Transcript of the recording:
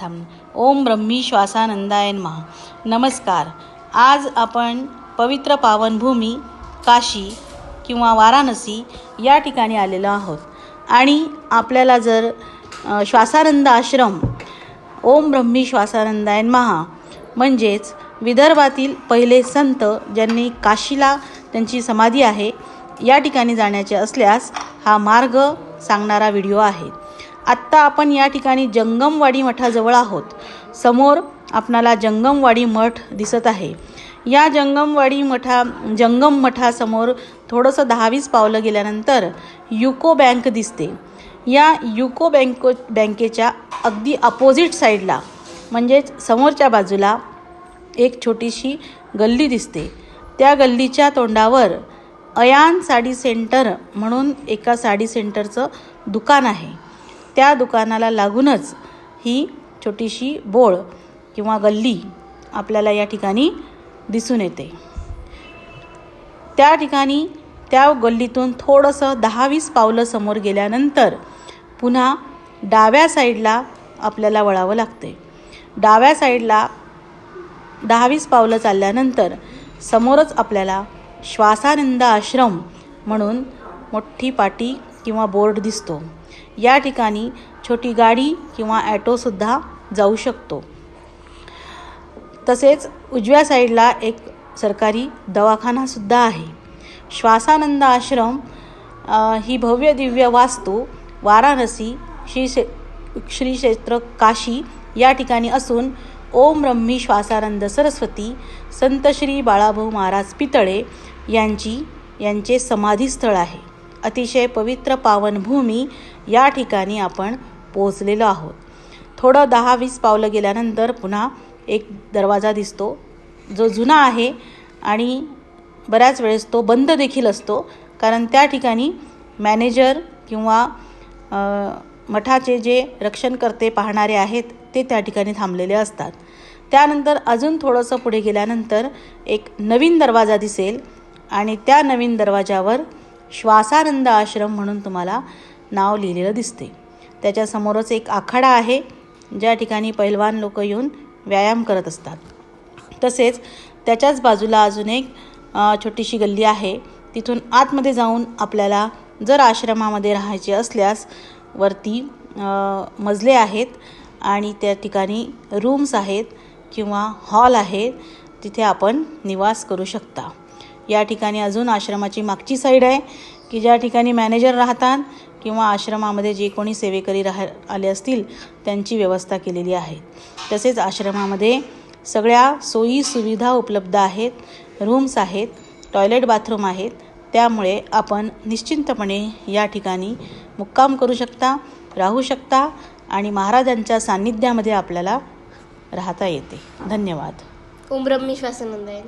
थांब ओम ब्रह्मी श्वासानंदायन महा नमस्कार। आज आपण पवित्र पावनभूमी काशी किंवा वाराणसी या ठिकाणी आलेलो आहोत. आणि आपल्याला जर श्वासानंद आश्रम ओम ब्रह्मी श्वासानंदायन महा म्हणजेच विदर्भातील पहिले संत ज्यांनी काशीला त्यांची समाधी आहे या ठिकाणी जाण्याचे असल्यास हा मार्ग सांगणारा व्हिडिओ आहे. आत्ता आपण या ठिकाणी जंगमवाडी मठाजवळ आहोत. समोर आपणाला जंगमवाडी मठ दिसत आहे. या जंगमवाडी मठा जंगम मठासमोर थोडंसं दहावीस पावलं गेल्यानंतर युको बँक दिसते. या युको बँको बँकेच्या अगदी अपोजिट साईडला म्हणजेच समोरच्या बाजूला एक छोटीशी गल्ली दिसते. त्या गल्लीच्या तोंडावर अयान साडी सेंटर म्हणून एका साडी सेंटरचं दुकान आहे. त्या दुकानाला लागूनच ही छोटीशी बोळ किंवा गल्ली आपल्याला या ठिकाणी दिसून येते. त्या ठिकाणी त्या गल्लीतून थोडंसं दहा वीस पावलं समोर गेल्यानंतर पुन्हा डाव्या साईडला आपल्याला वळावं लागते. डाव्या साईडला दहावीस पावलं चालल्यानंतर समोरच आपल्याला श्वासानंद आश्रम म्हणून मोठी पाटी किंवा बोर्ड दिसतो. या ठिकाणी छोटी गाडी किंवा ॲटोसुद्धा जाऊ शकतो. तसेच उजव्या साईडला एक सरकारी दवाखानासुद्धा आहे. श्वासानंद आश्रम ही भव्य दिव्य वास्तू वाराणसी श्री श्री क्षेत्र काशी या ठिकाणी असून ओम ब्रह्मी श्वासानंद सरस्वती संत श्री बाळाभाऊ महाराज पितळे यांची यांचे समाधीस्थळ आहे. अतिशय पवित्र पावनभूमी या ठिकाणी आपण पोहोचलेलो आहोत. थोडं दहा वीस पावलं गेल्यानंतर पुन्हा एक दरवाजा दिसतो. जो जुना आहे आणि बऱ्याच वेळेस तो बंद देखील असतो. कारण त्या ठिकाणी मॅनेजर किंवा मठाचे जे रक्षणकर्ते पाहणारे आहेत ते त्या ठिकाणी थांबलेले असतात. त्यानंतर अजून थोडंसं पुढे गेल्यानंतर एक नवीन दरवाजा दिसेल आणि त्या नवीन दरवाजावर श्वासानंद आश्रम म्हणून तुम्हाला नाव लिहिलेलं दिसते. त्याच्यासमोरच एक आखाडा आहे ज्या ठिकाणी पैलवान लोक येऊन व्यायाम करत असतात. तसेच त्याच्याच बाजूला अजून एक छोटीशी गल्ली आहे. तिथून आतमध्ये जाऊन आपल्याला जर आश्रमामध्ये राहायचे असल्यास वरती मजले आहेत आणि त्या ठिकाणी रूम्स आहेत किंवा हॉल आहे तिथे आपण निवास करू शकता. या ठिकाणी अजून आश्रमाची मागची साईड आहे की ज्या ठिकाणी मॅनेजर राहतात किंवा आश्रमामध्ये जे कोणी सेवेकरी राह आले असतील त्यांची व्यवस्था केलेली आहे. तसेच आश्रमामध्ये सगळ्या सोयी सुविधा उपलब्ध आहेत रूम्स आहेत टॉयलेट बाथरूम आहेत त्यामुळे आपण निश्चिंतपणे या ठिकाणी मुक्काम करू शकता राहू शकता आणि महाराजांच्या सान्निध्यामध्ये आपल्याला राहता येते. धन्यवाद. ओम ब्रह्मी श्वासानंद आहे.